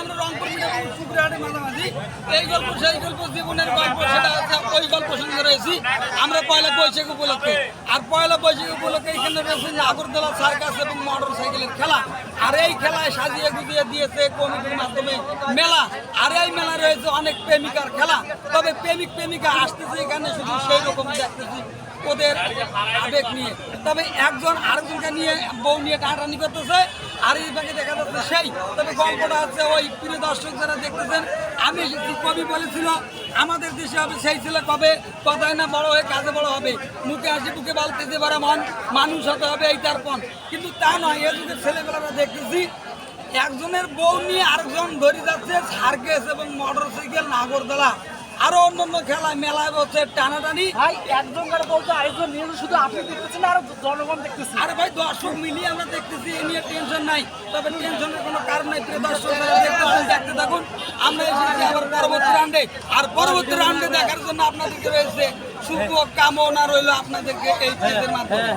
আমরা রংপুর মিঠাপুর শুক্রহাটের মাঝামাঝি এই গল্প, সেই গল্প জীবনের গল্প, সেটা ওই গল্প সঙ্গে রয়েছি। আমরা পয়লা বৈশাখ উপলক্ষে। আর পয়লা বৈশাখ উপলক্ষে এখানে রয়েছে নাগরদোলা সার্কাস এবং মোটর সাইকেলের খেলা। আর এই খেলায় সাজিয়ে গুজিয়ে দিয়েছে কমিটির মাধ্যমে মেলা। আর এই মেলা রয়েছে অনেক প্রেমিকার খেলা। তবে প্রেমিক প্রেমিকা আসতেছে এখানে, শুধু সেই রকম দেখতেছি ওদের আবেগ নিয়ে। তবে একজন আরেকজনকে নিয়ে বউ নিয়ে টানাটানি করতেছে, আর এই দেখা যাচ্ছে সেই। তবে গল্পটা হচ্ছে ওই প্রিয় দর্শক যারা দেখতেছেন আমি কবি বলেছিল, আমাদের দেশে হবে, সেই ছেলে কবে? কথায় না বড় হয়ে কাজে বড় হবে। মুখে হাসি, বুকে বালতেছে বড় মন, মানুষ হতে হবে এই তার পণ। কিন্তু তা নয়, এ যুগের ছেলেবেলারা দেখতেছি, একজনের বউ নিয়ে আরেকজন ধরে যাচ্ছে, সার্কেস এবং মোটর সাইকেল নাগরদোলা। আরও অন্যান্য খেলা মেলায় হচ্ছে টানাটানি। ভাই একজন করে বলতো আরেকজন নিয়ে শুধু আপনি দেখতেছেন আর জনগণ দেখতেছে। আরে ভাই দর্শক মিলিয়ে আমরা দেখতেছি এ নিয়ে টেনশন নাই। তবে টেনশনের কোনো কারণ নাই প্রিয় দর্শক দেখতে থাকুন। আমরা এসেছি আবার পরবর্তী রাউন্ডে আর পরবর্তী রাউন্ডে দেখার জন্য আপনাদেরকে রয়েছে শুভ কামনা রইল আপনাদেরকে এই পেজের মাধ্যমে।